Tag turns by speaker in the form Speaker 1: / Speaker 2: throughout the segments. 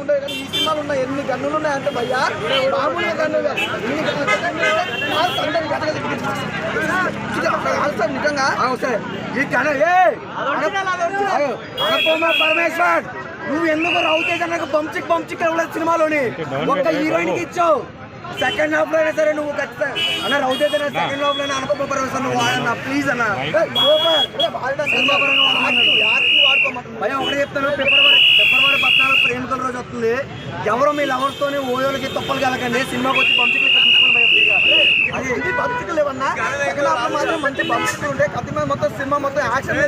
Speaker 1: ఉండదు కానీ ఈ సినిమాలు ఉన్న ఎన్ని గన్నులు ఉన్నాయంటే భయ్యా మామూలుగా గన్నులు నిజంగా?
Speaker 2: సరే ఈ కన ఏ! అనుపమ పరమేశ్వర్ నువ్వు ఎందుకు రౌతేజ్ అన్నకు బంచిక్ బంచిక్ ఇవ్వలేదు సినిమాలోని ఒక్క హీరోయిన్కి ఇచ్చావు. సెకండ్ హాఫ్లో అయినా సరే నువ్వు ఖచ్చితంగా అన్న రౌతేజ్ అన్న సెకండ్ హాఫ్లో అనుపమ పరమేశ్వర్ నువ్వు వాడన్న ప్లీజ్ అన్న.
Speaker 1: Super cinema.
Speaker 2: భయ ఒకటే చెప్తాను ఫిబ్రవరి ఫిబ్రవరి ఎన్నికల రోజు వస్తుంది. ఎవరో మీ లవర్స్ తోని ఓయోలకి తప్పలు కలకండి సినిమాకి వచ్చి ఫ్రీగా.
Speaker 1: అది ఇది బంతికి లేవన్నా? మాత్రం మంచి బంతికి ఉంటే కత్తి మీద మొత్తం సినిమా మొత్తం యాక్షన్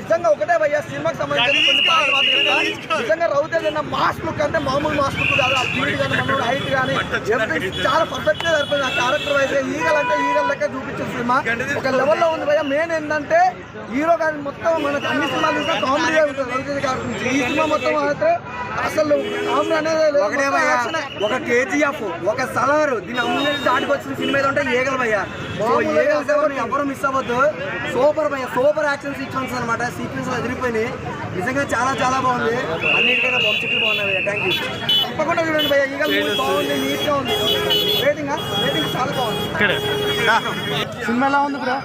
Speaker 1: నిజంగా ఒకటే భయ్యా సినిమాకి సంబంధించిన. నిజంగా రౌతేజ్ అన్న మాస్ లుక్ అంటే మామూలు మాస్ లుక్ కాదు. ఆ కానీ మనోడు హైట్ కానీ ఎవ్రీథింగ్ చాలా పర్ఫెక్ట్గా సరిపోయింది. ఆ క్యారెక్టర్ అయితే ఈగల్ అంటే ఈగల్ లెక్క చూపించిన సినిమా. ఒక లెవెల్లో ఉంది భయ్యా. మెయిన్ ఏంటంటే హీరో కానీ మొత్తం మనకు అన్ని సినిమాలు చూసినా కామెడీ ఉంటుంది. రౌతేజ్ గారి ఈ సినిమా మొత్తం అయితే అసలు.
Speaker 2: ఒక కేజీఎఫ్ ఒక సలారు. దీని అమ్ముని దాటికి వచ్చిన సినిమా ఏదో ఉంటే ఏగలు భయ్యా సో ఏగలు ఎవరు ఎవరు మిస్ అవ్వద్దు. సూపర్ భయ్యా సూపర్ యాక్షన్ సీక్వెన్స్ అనమాట సీక్వెన్స్ ఎదిరిపోయినాయి. నిజంగా చాలా చాలా బాగుంది. అన్నిటికైనా బొమ్చిట్లు బాగున్నాయి భయ్యా. థ్యాంక్ యూ
Speaker 1: తప్పకుండా చూడండి భయ్య ఈగల్ మూవీ బాగుంది నీట్గా ఉంది. రేటింగ్ రేటింగ్ చాలా బాగుంది. సినిమా ఎలా ఉంది బ్రో?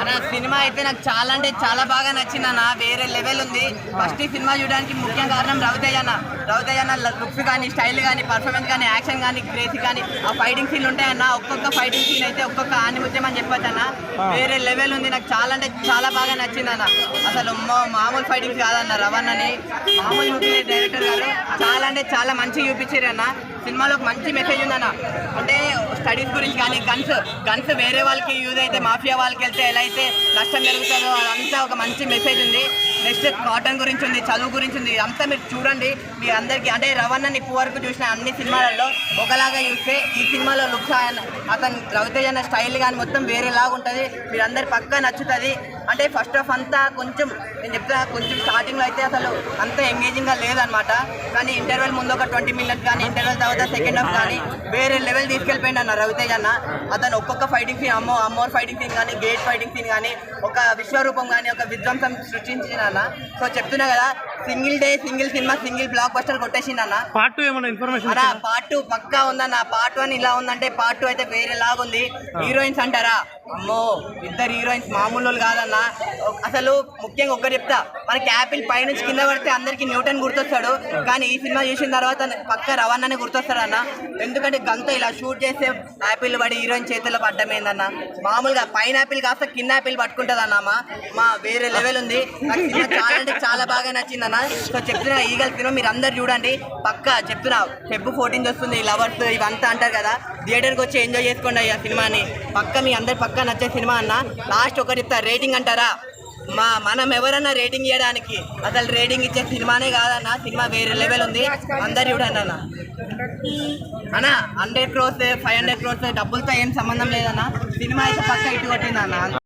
Speaker 3: అన్న సినిమా అయితే నాకు చాలా అంటే చాలా బాగా నచ్చింది అన్న. వేరే లెవెల్ ఉంది. ఫస్ట్ ఈ సినిమా చూడడానికి ముఖ్య కారణం రవితేజ అన్న. రవితేజ అన్న లుక్స్ కానీ స్టైల్ కానీ పర్ఫార్మెన్స్ కానీ యాక్షన్ కానీ క్రేజీ కానీ ఆ ఫైటింగ్ సీన్ ఉంటాయన్న. ఒక్కొక్క ఫైటింగ్ సీన్ అయితే ఒక్కొక్క ఆనిముత్యం అని చెప్పొచ్చు అన్న. వేరే లెవెల్ ఉంది. నాకు చాలా అంటే చాలా బాగా నచ్చింది అన్న. అసలు మా- మామూలు ఫైటింగ్స్ కాదన్న రవణ్ అని మామూలు చూపించే డైరెక్టర్ గారు. చాలా అంటే చాలా మంచిగా చూపించారు అన్న. సినిమాలో మంచి మెసేజ్ ఉందన్న. అంటే స్టడీస్ గురించి కానీ గన్స్ గన్స్ వేరే వాళ్ళకి యూజ్ అయితే మాఫియా వాళ్ళకి వెళ్తే ఎలా అయితే నష్టం జరుగుతుందో అదంతా ఒక మంచి మెసేజ్ ఉంది. నెక్స్ట్ కాటన్ గురించి ఉంది చదువు గురించి ఉంది. అంతా మీరు చూడండి. మీ అందరికీ అంటే రవణని ఇప్పుడు వరకు చూసిన అన్ని సినిమాలలో ఒకలాగా చూస్తే ఈ సినిమాలో లుక్స్ అతను రవితేజ్ అన్న స్టైల్ కానీ మొత్తం వేరేలాగా ఉంటుంది మీరు అందరు పక్కా నచ్చుతుంది. అంటే ఫస్ట్ ఆఫ్ అంతా కొంచెం నేను చెప్తా కొంచెం స్టార్టింగ్లో అయితే అసలు అంత ఎంగేజింగ్గా లేదనమాట కానీ ఇంటర్వెల్ ముందు ఒక ట్వంటీ మినిట్స్ కానీ ఇంటర్వెల్ తర్వాత సెకండ్ హాఫ్ కానీ వేరే లెవెల్ తీసుకెళ్ళిపోయింది అన్న రవితేజ్ అన్న. అతను ఒక్కొక్క ఫైటింగ్ సీన్ అమ్మో అమ్మోర్ ఫైటింగ్ సీన్ కానీ గేట్ ఫైటింగ్ సీన్ కానీ ఒక విశ్వరూపం కానీ ఒక విధ్వంసం సృష్టించిన అన్న. సో చెప్తున్నా కదా single day single cinema single blockbuster కొట్టేసింది అన్న
Speaker 4: పార్ట్ టూ ఏమైనా ఇన్ఫర్మేషన్
Speaker 3: అన్న పార్ట్ టూ పక్కా ఉందన్న. పార్ట్ వన్ ఇలా ఉందంటే పార్ట్ టూ అయితే వేరే లాగుంది హీరోయిన్స్ అంటారా? అమ్మో ఇద్దరు హీరోయిన్స్ మామూలు కాదన్న. అసలు ముఖ్యంగా ఒక్కటి చెప్తా. మనకి యాపిల్ పైనుంచి కింద పడితే అందరికి న్యూటన్ గుర్తొస్తాడు. కానీ ఈ సినిమా చూసిన తర్వాత పక్క రవాణానే గుర్తొస్తాడు అన్న ఎందుకంటే గంత ఇలా షూట్ చేస్తే యాపిల్ పడి హీరోయిన్ చేతిలో పడ్డమేందన్న. మామూలుగా పైన యాపిల్ కాస్త కింద యాపిల్ పట్టుకుంటుంది అన్న మా వేరే లెవెల్ ఉంది. నాకు సినిమా చాలా అంటే చాలా బాగా నచ్చిందన్న. సో చెప్తున్నా ఈగల్ సినిమా మీరు అందరు చూడండి. పక్క చెప్తున్నా ఫెబ్ ఫోర్టీన్త్ వస్తుంది లవర్స్ ఇవంతా అంటారు కదా. థియేటర్కి వచ్చి ఎంజాయ్ చేసుకోండి ఆ సినిమాని. పక్క మీ అందరు పక్క నచ్చే సినిమా అన్న. లాస్ట్ ఒకటి చెప్తా రేటింగ్ అంటారా? మా మనం ఎవరన్నా రేటింగ్ ఇవ్వడానికి అసలు రేటింగ్ ఇచ్చే సినిమానే కాదన్న సినిమా వేరే లెవెల్ ఉంది. అందరు చూడండి అన్న అన్న hundred crores five hundred crores డబ్బులతో ఏం సంబంధం లేదన్న. సినిమా అయితే పక్క ఇటు కొట్టిందన్న.